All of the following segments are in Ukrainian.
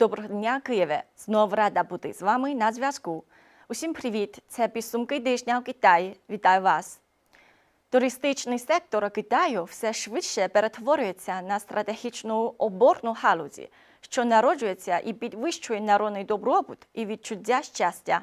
Доброго дня, Києве! Знов рада бути з вами на зв'язку. Усім привіт! Це підсумки тижня в Китаї. Вітаю вас! Туристичний сектор Китаю все швидше перетворюється на стратегічну оборну галузі, що народжується і підвищує народний добробут і відчуття щастя.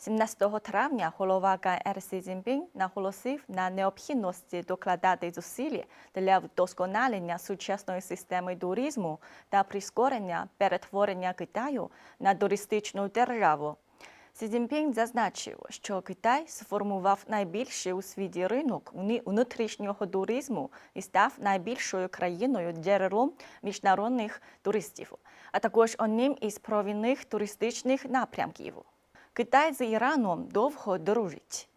17 травня голова КР Сі Цзіньпін наголосив на необхідності докладати зусилля для вдосконалення сучасної системи туризму та прискорення перетворення Китаю на туристичну державу. Сі Цзіньпін зазначив, що Китай сформував найбільший у світі ринок внутрішнього туризму і став найбільшою країною джерелом міжнародних туристів, а також одним із провідних туристичних напрямків. Китай з Іраном довго дружить.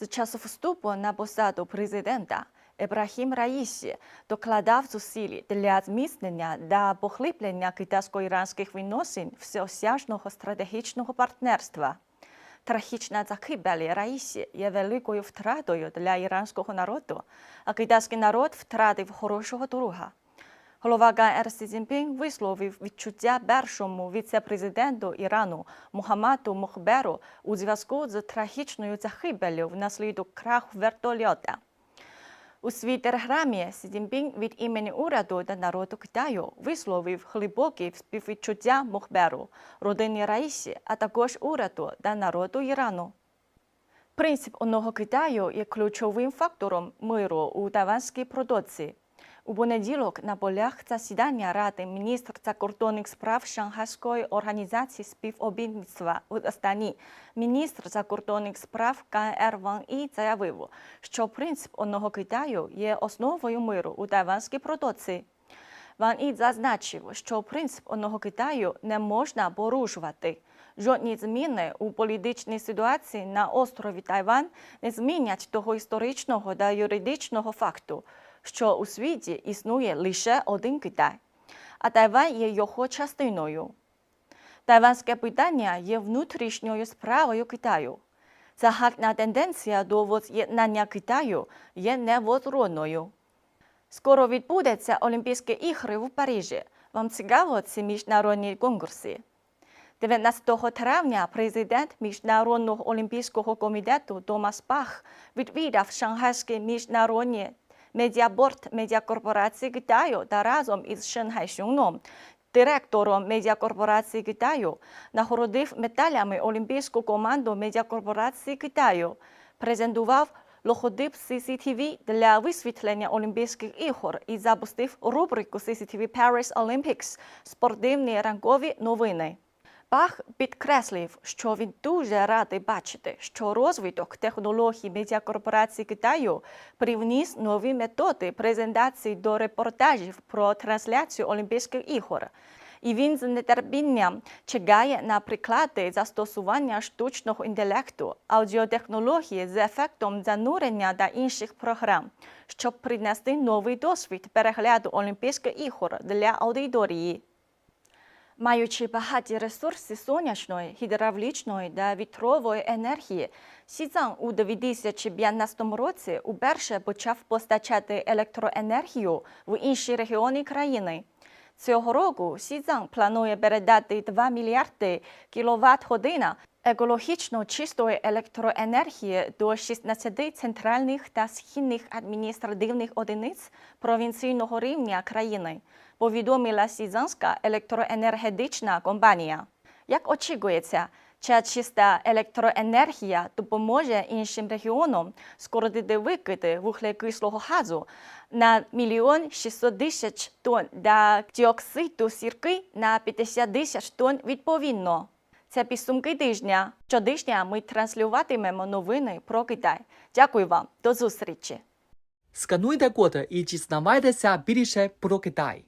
З часу вступу на посаду президента Ібрахім Раїсі докладав зусиль для зміцнення та поглиблення китайсько-іранських відносин всеосяжного стратегічного партнерства. Трагічна загибель Раїсі є великою втратою для іранського народу, а китайський народ втратив хорошого друга. Голова КР Сі Цзіньпін висловив відчуття першому віце-президенту Ірану Мухаммаду Мохберу у зв'язку з трагічною загибелью внаслідок краху вертольота. У своїй телеграмі Сі Цзіньпін від імені уряду та народу Китаю висловив глибокі співвідчуття Мохберу, родині Раїсі, а також уряду та народу Ірану. Принцип одного Китаю є ключовим фактором миру у Тайванській протоці. У понеділок на полях засідання Ради міністр закордонних справ Шанghайської організації співобітництва в Астані міністр закордонних справ КНР Ван І заявив, що принцип одного Китаю є основою миру у Тайванській протоці. Ван І зазначив, що принцип одного Китаю не можна порушувати. Жодні зміни у політичній ситуації на острові Тайван не змінять того історичного та юридичного факту, що у світі існує лише один Китай, а Тайвань є його частиною. Тайванське питання є внутрішньою справою Китаю. Загальна тенденція до воз'єднання Китаю є невозродною. Скоро відбудеться Олімпійські ігри в Парижі. Вам цікаво ці міжнародні конкурси? 19 травня президент Міжнародного олімпійського комітету Томас Бах відвідав Шанghайський міжнародний медіаборд медіакорпорації Китаю та разом із Шен Хайшуном, директором медіакорпорації Китаю, нагородив медалями олімпійську команду медіакорпорації Китаю, презентував логотип CCTV для висвітлення Олімпійських ігор і запустив рубрику CCTV Paris Olympics спортивні ранкові новини. Бах підкреслив, що він дуже радий бачити, що розвиток технологій медіакорпорації Китаю привніс нові методи презентації до репортажів про трансляцію Олімпійських ігор. І він з нетерпінням чекає на приклади застосування штучного інтелекту, аудіотехнології з ефектом занурення та інших програм, щоб принести новий досвід перегляду Олімпійських ігор для аудиторії. Маючи багаті ресурси сонячної, гідравлічної та вітрової енергії, Сізан у 2015 році уперше почав постачати електроенергію в інші регіони країни. Цього року Сізан планує передати 2 мільярди кіловат-годин екологічно чистої електроенергії до 16 центральних та східних адміністративних одиниць провінційного рівня країни, повідомила Сізанська електроенергетична компанія. Як очікується, ця чиста електроенергія допоможе іншим регіонам скоротити викиди вуглекислого газу на мільйон 600 тисяч тонн та діоксиду сірки на 50 тисяч тонн відповідно. Це підсумки тижня. Щотижня ми транслюватимемо новини про Китай. Дякую вам. До зустрічі. Скануйте код і дізнавайтеся більше про Китай.